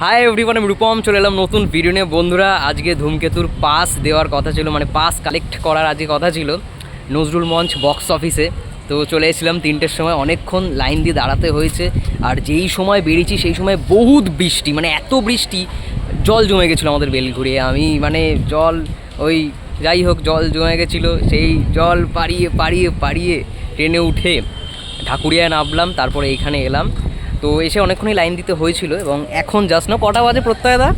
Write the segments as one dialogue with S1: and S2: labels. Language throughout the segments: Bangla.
S1: হাই এভরিওয়ান আমি রূপম, চলে এলাম নতুন ভিডিও নিয়ে। বন্ধুরা, আজকে ধূমকেতুর পাস দেওয়ার কথা ছিল মানে পাস কালেক্ট করার আজকে কথা ছিল নজরুল মঞ্চ বক্স অফিসে তো চলে এসেছিলাম তিনটের সময়, অনেকক্ষণ লাইন দিয়ে দাঁড়াতে হয়েছে। আর যেই সময় বেরিয়েছি, সেই সময় বহুত বৃষ্টি মানে এত বৃষ্টি, জল জমে গেছিল আমাদের বেলঘুরিয়ে আমি মানে জল, ওই যাই হোক, জল জমে গেছিল, সেই জল পাড়িয়ে পাড়িয়ে পাড়িয়ে ট্রেনে উঠে ঢাকুরিয়ায় নামলাম তারপরে এইখানে এলাম। তো এসে অনেকক্ষণই লাইন দিতে হয়েছিল এবং এখন জাস্ট না কটা বাজে প্রত্যয় দা?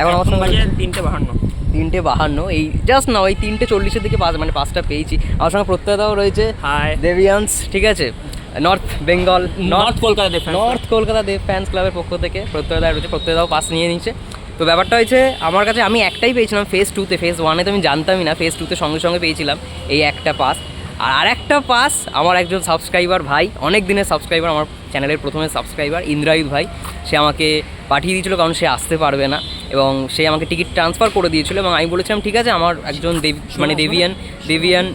S1: এখন আমার সঙ্গে
S2: তিনটে বাহান্ন।
S1: তিনটে বাহান্ন এই জাস্ট না ওই তিনটে চল্লিশের দিকে পাঁচ মানে পাঁচটা পেয়েছি। আমার সঙ্গে প্রত্যয় দাও রয়েছে।
S2: হাই
S1: দেবিয়ান্স ঠিক আছে? North Bengal
S2: north Kolkata Dev
S1: north Kolkata Dev fans ক্লাবের পক্ষ থেকে প্রত্যয় দা রয়েছে প্রত্যয় দাও পাস নিয়ে নিচ্ছে তো ব্যাপারটা হয়েছে আমার কাছে আমি একটাই পেয়েছিলাম ফেজ টুতে ফেজ ওয়ানে তো আমি জানতামই না ফেজ টুতে সঙ্গে সঙ্গে পেয়েছিলাম এই একটা পাস আর আরেকটা পাস আমার একজন সাবস্ক্রাইবার ভাই অনেক দিনের সাবস্ক্রাইবার আমার চ্যানেলের প্রথমে সাবস্ক্রাইবার ইন্দ্রায়ুধ ভাই। সে আমাকে পাঠিয়ে দিয়েছিল কারণ সে আসতে পারবে না এবং সে আমাকে টিকিট ট্রান্সফার করে দিয়েছিল এবং আমি বলেছিলাম ঠিক আছে আমার একজন দেবী মানে দেবিয়ান দেবিয়ান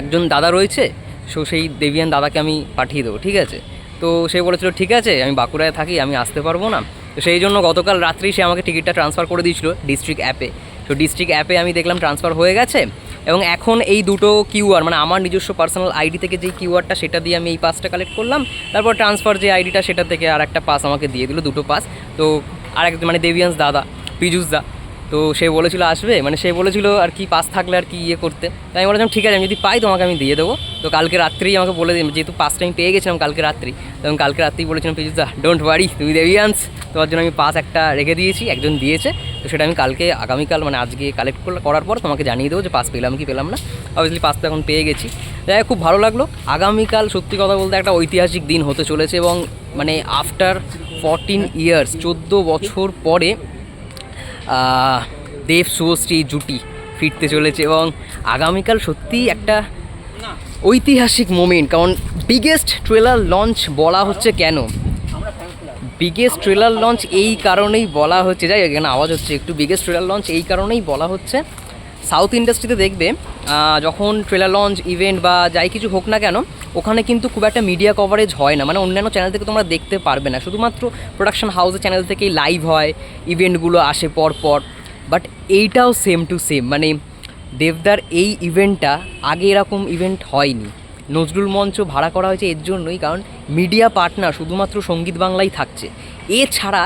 S1: একজন দাদা রয়েছে সো সেই দেবিয়ান দাদাকে আমি পাঠিয়ে দেবো ঠিক আছে? তো সে বলেছিল ঠিক আছে আমি বাঁকুড়ায় থাকি আমি আসতে পারব না। তো সেই জন্য গতকাল রাত্রি সে আমাকে টিকিটটা ট্রান্সফার করে দিয়েছিল ডিস্ট্রিক্ট অ্যাপে তো ডিস্ট্রিক্ট অ্যাপে আমি দেখলাম ট্রান্সফার হয়ে গেছে এবং এখন এই দুটো কিউআর মানে আমার নিজস্ব পার্সোনাল আইডি থেকে যেই কিউআরটা সেটা দিয়ে আমি এই পাসটা কালেক্ট করলাম। তারপর ট্রান্সফার যে আইডিটা সেটা থেকে আর একটা পাস আমাকে দিয়ে দিল, দুটো পাস তো আর এক মানে দেবিয়ান্স দাদা পিজুস দা তো সে বলেছিল আসবে মানে সে বলেছিল আর কি পাস থাকলে আর কি ইয়ে করতে। তাই আমি বলেছিলাম ঠিক আছে, আমি যদি পাই তোমাকে আমি দিয়ে দেবো। তো কালকে রাত্রেই আমাকে বলে দিন যেহেতু পাসটা আমি পেয়ে গেছিলাম কালকে রাত্রি, তো আমি কালকে রাত্রেই বলেছিলাম পিজুদা ডোন্ট ওয়ারি তুমি দেবিয়ান্স তোমার জন্য আমি পাস একটা রেখে দিয়েছি, একজন দিয়েছে। তো সেটা আমি কালকে, আগামীকাল মানে আজকে কালেক্ট করার পর তোমাকে জানিয়ে দেবো যে পাস পেলাম কি পেলাম না। অবভিয়াসলি পাস তো এখন পেয়ে গেছি। যাই খুব ভালো লাগল। আগামীকাল সত্যি কথা বলতে একটা ঐতিহাসিক দিন হতে চলেছে এবং মানে আফটার ফরটিন ইয়ার্স চোদ্দ বছর পরে দেব শুভশ্রী জুটি ফিরতে চলেছে এবং আগামীকাল সত্যিই একটা ঐতিহাসিক মোমেন্ট কারণ বিগেস্ট ট্রেলার লঞ্চ বলা হচ্ছে কেন? বিগেস্ট ট্রেলার লঞ্চ এই কারণেই বলা হচ্ছে, যাই এখানে আওয়াজ হচ্ছে একটু বিগেস্ট ট্রেলার লঞ্চ এই কারণেই বলা হচ্ছে। সাউথ ইন্ডাস্ট্রিতে দেখবে যখন ট্রেলার লঞ্চ ইভেন্ট বা যাই কিছু হোক না কেন ওখানে কিন্তু খুব একটা মিডিয়া কভারেজ হয় না। মানে অন্যান্য চ্যানেল থেকে তোমরা দেখতে পারবে না। শুধুমাত্র প্রোডাকশন হাউসের চ্যানেল থেকেই লাইভ হয় ইভেন্টগুলো আসে পর পর। বাট এইটাও সেম টু সেম মানে দেবদার এই ইভেন্টটা আগে এরকম ইভেন্ট হয়নি। নজরুল মঞ্চ ভাড়া করা হয়েছে এর জন্যই। কারণ মিডিয়া পার্টনার শুধুমাত্র সংগীত বাংলাই থাকছে। এছাড়া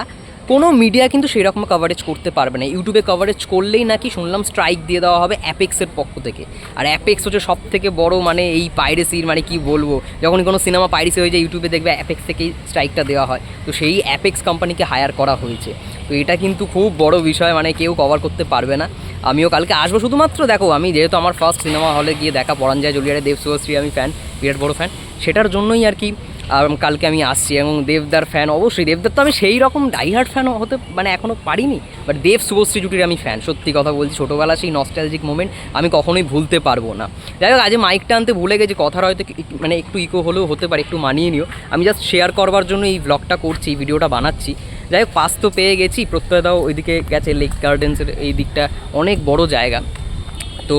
S1: কোনো মিডিয়া কিন্তু সেই রকম কভারেজ করতে পারবে না। ইউটিউবে কভারেজ করলেই নাকি শুনলাম স্ট্রাইক দিয়ে দেওয়া হবে অ্যাপেক্সের পক্ষ থেকে। আর অ্যাপেক্স হচ্ছে সব থেকে বড় মানে এই পাইরেসির মানে কি বলব? যখন কোনো সিনেমা পাইরেসি হয়ে যায় ইউটিউবে দেখবে অ্যাপেক্স থেকেই স্ট্রাইকটা দেওয়া হয়। তো সেই অ্যাপেক্স কোম্পানিকে হায়ার করা হয়েছে। তো এটা কিন্তু খুব বড় বিষয় মানে কেউ কভার করতে পারবে না। আমিও কালকে আসব। শুধুমাত্র দেখো, আমি যেহেতু আমার ফার্স্ট সিনেমা হলে গিয়ে দেখা পরান যায় জলিয়ারে, দেব, শুভশ্রী আমি ফ্যান বিরাট বড় ফ্যান সেটার জন্যই আর কি আর কালকে আমি আসছি এবং দেবদার ফ্যান অবশ্যই দেবদার তো আমি সেই রকম ডাইহার্ট ফ্যান হতে মানে এখনও পারিনি। বাট দেব শুভশ্রী জুটির আমি ফ্যান সত্যি কথা বলছি ছোটোবেলা সেই নস্টালজিক মোমেন্ট আমি কখনোই ভুলতে পারব না। যাই হোক আজকে মাইকটা আনতে ভুলে গেছি, কথার হয়তো মানে একটু ইকো হলেও হতে পারে, একটু মানিয়ে নিও। আমি জাস্ট শেয়ার করবার জন্য এই ব্লগটা করছি, এই ভিডিওটা বানাচ্ছি। যাই হোক, পাস তো পেয়ে গেছি, প্রত্যয় দাও ওইদিকে গেছে লেক গার্ডেন্সের এই দিকটা, অনেক বড় জায়গা। তো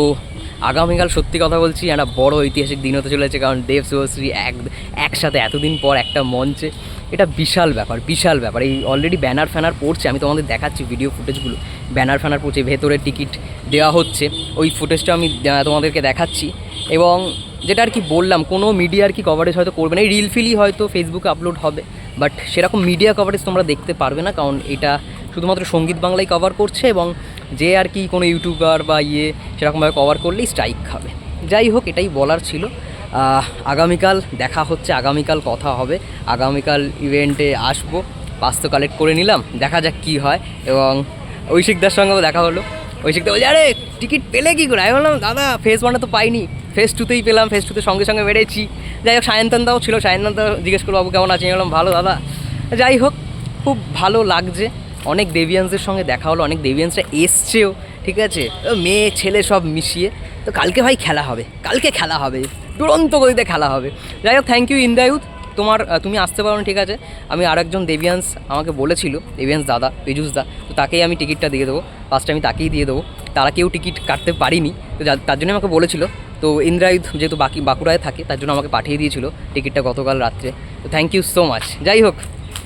S1: আগামীকাল সত্যি কথা বলছি, একটা বড় ঐতিহাসিক দিন হতে চলেছে, কারণ দেব শুভশ্রী এক একসাথে এতদিন পর একটা মঞ্চে। এটা বিশাল ব্যাপার বিশাল ব্যাপার। এই অলরেডি ব্যানার ফ্যানার পড়ছে, আমি তোমাদের দেখাচ্ছি ভিডিও ফুটেজগুলো ব্যানার ফ্যানার পড়ছে, ভেতরে টিকিট দেওয়া হচ্ছে। ওই ফুটেজটা আমি তোমাদেরকে দেখাচ্ছি। এবং যেটা আর কি বললাম, কোনো মিডিয়া আর কি কভারেজ হয়তো করবে না। এই রিল ফিলই হয়তো ফেসবুকে আপলোড হবে বাট সেরকম মিডিয়া কভারেজ তোমরা দেখতে পারবে না, কারণ এটা শুধুমাত্র সংগীত বাংলাই কভার করছে এবং যে আর কি কোনো ইউটিউবার বা ইয়ে সেরকমভাবে কভার করলেই স্ট্রাইক খাবে। যাই হোক, এটাই বলার ছিল। আগামীকাল দেখা হচ্ছে, আগামীকাল কথা হবে। আগামীকাল ইভেন্টে আসব। পাস তো কালেক্ট করে নিলাম। দেখা যাক কী হয়। এবং ঐশিকদার সঙ্গেও দেখা হলো। ঐশিকদা বলছে, আরে, টিকিট পেলে কী করে? আমি বললাম, দাদা ফেস ওয়ানে তো পাইনি। ফেস টুতেই পেলাম। ফেস টুতে সঙ্গে সঙ্গে বেড়েছি। যাই হোক সায়ন্তনদাও ছিল। সায়ন্তনদা জিজ্ঞেস করব, বাবু কেমন আছে? আমি বললাম, ভালো, দাদা। যাই হোক, খুব ভালো লাগছে। অনেক দেবিয়ান্সের সঙ্গে দেখা হলো, অনেক দেবিয়ান্সরা এসছেও, ঠিক আছে? মেয়ে, ছেলে সব মিশিয়ে, তো কালকে ভাই খেলা হবে, কালকে খেলা হবে, দুরন্ত গতিতে খেলা হবে। যাই হোক থ্যাংক ইউ ইন্দায়ুথ তোমার তুমি আসতে পারো ঠিক আছে? আমি আরেকজন দেবিয়ান্স আমাকে বলেছিল দেবিয়ান্স দাদা পেজুস দা, তো তাকেই আমি টিকিটটা দিয়ে দেবো ফার্স্টে আমি তাকেই দিয়ে দেবো। তারা কেউ টিকিট কাটতে পারিনি, তো তার জন্য আমাকে বলেছিল। তো ইন্দ্রায়ুধ যেহেতু বাকি বাঁকুড়ায় থাকে, তার জন্য আমাকে পাঠিয়ে দিয়েছিল টিকিটটা গতকাল রাত্রে। তো থ্যাংক ইউ সো মাচ যাই হোক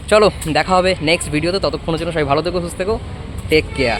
S1: চলো দেখা হবে নেক্সট ভিডিওতে ততক্ষণের জন্য সবাই ভালো থেকো সুস্থ থেকো টেক কেয়ার